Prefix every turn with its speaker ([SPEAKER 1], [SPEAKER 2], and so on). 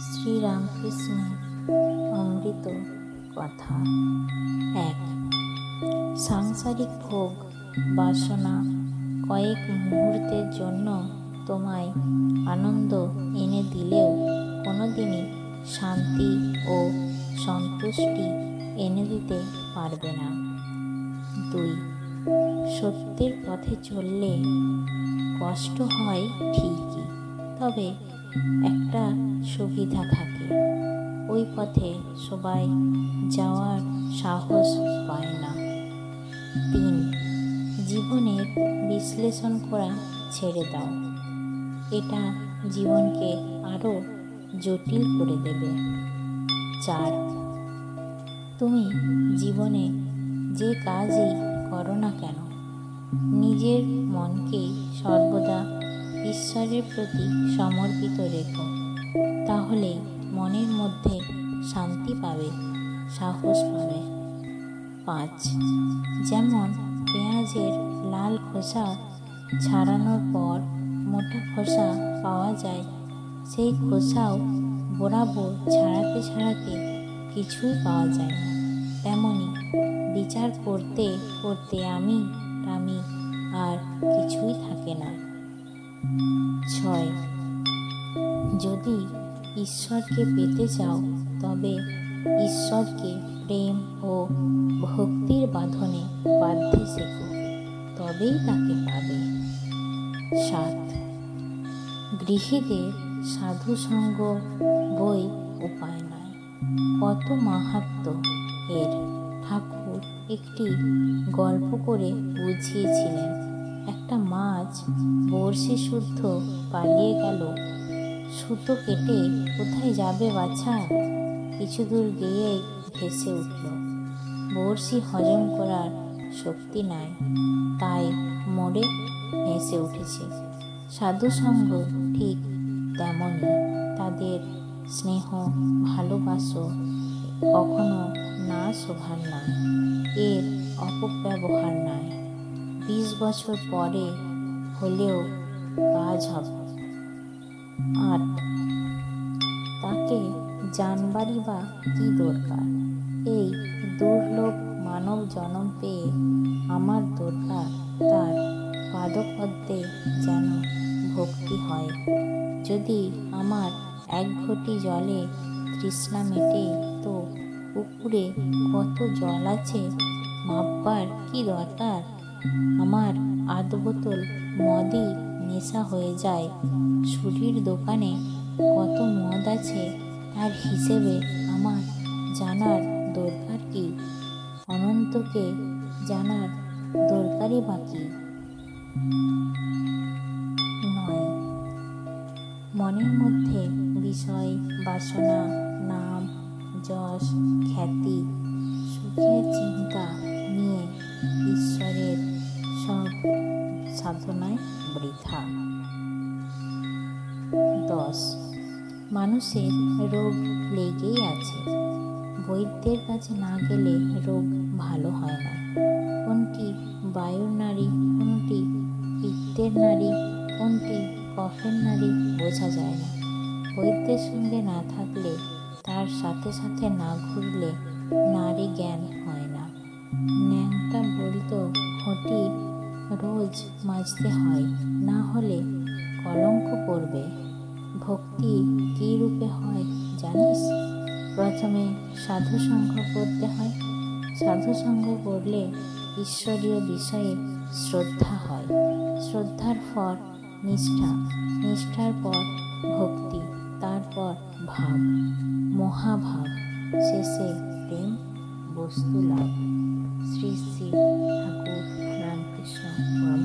[SPEAKER 1] শ্রীরামকৃষ্ণের অমৃত কথা। এক, সাংসারিক ভোগ বাসনা কয়েক মুহূর্তের জন্য তোমায় আনন্দ এনে দিলেও কোনোদিনই শান্তি ও সন্তুষ্টি এনে দিতে পারবে না। দুই, সত্যের পথে চললে কষ্ট হয় ঠিকই, তবে একটা সুবিধা থাকে। ওই পথে সবাই যাওয়ার সাহস পায় না। তিন, জীবনের বিশ্লেষণ করা ছেড়ে দাও। এটা জীবনকে আরও জটিল করে দেবে। চার, তুমি জীবনে যে কাজই করো না কেন, নিজের মনকে সর্বদা ঈশ্বরের প্রতি সমর্পিত রেখো। তাহলে মনের মধ্যে শান্তি পাবে, সাহস পাবে। পাঁচ, যেমন পেঁয়াজের লাল খোসা ছাড়ানোর পর মোটা খোসা পাওয়া যায়, সেই খোসাও বরাবর ছাড়াতে ছাড়াতে কিছুই পাওয়া যায় না। তেমনই বিচার করতে করতে আমি আমি আর কিছুই থাকে না। ছয়। যদি ঈশ্বরকে পেতে চাও, তবে ঈশ্বরকে প্রেম ও ভক্তির বাঁধনে বাঁধতে শেখো তবেই তাকে পাবে। সাত। গৃহীদের সাধুসঙ্গ বই উপায় নয় কত মাহাত্ম এর। ঠাকুর একটি গল্প করে বুঝিয়েছিলেন। একটা মাছ বড়শি শুদ্ধ পালিয়ে গেল। সুতো কেটে কোথায় যাবে বাছা? কিছু দূর গিয়েই ভেসে উঠল। বড়শি হজম করার শক্তি নাই, তাই মরে ভেসে উঠেছে। সাধুসঙ্গ ঠিক তেমনই, তাদের স্নেহ, ভালোবাসো কখনো না শোভার নয়, এর অপব্যবহার নয় বিশ বছর পরে হলেও কাজ হবে। আট। তাকে জানবারই বা কী দরকার? এই দুর্লভ মানব জনম পেয়ে আমার দরকার তার পাদপদ্মে যেন ভক্তি হয়। যদি আমার এক ঘটি জলে তৃষ্ণা মেটে, তো পুকুরে কত জল আছে মাপবার কি দরকার? আমার আধ বোতল মদই নেশা হয়ে যায়। ছুরির দোকানে কত মদ আছে তার হিসেবে আমার জানার দরকার কি? অনন্তকে জানার দরকারই বাকি। নয়। মনের মধ্যে বিষয়, বাসনা, নাম, যশ, খ্যাতি, সুখের চিন্তা নিয়ে ঈশ্বরের সাধনায় বৃথা। দশ। মানুষের রোগ লেগেই আছে। বৈদ্যের কাছে না গেলে রোগ ভালো হয় না। কোনটি বায়ুর নারী, কোনটি পিত্তের নারী, কোনটি কফের নারী বোঝা যায় না। বৈদ্যের সঙ্গে না থাকলে তার সাথে সাথে না ঘুরলে নারী জ্ঞান হয় না। ন্যাংটা বলতো ঘটি রোজ মাজতে হয়, না হলে কলঙ্ক পড়বে। ভক্তি কী রূপে হয় জানিস? প্রথমে সাধুসঙ্গ করতে হয়। সাধুসঙ্গ করলে ঈশ্বরীয় বিষয়ে শ্রদ্ধা হয়। শ্রদ্ধার পর নিষ্ঠা, নিষ্ঠার পর ভক্তি, তারপর ভাব, মহাভাব, শেষে প্রেম, বস্তু লাভ। শ্রী শ্রী ঠাকুর। রামকৃষ্ণ পরম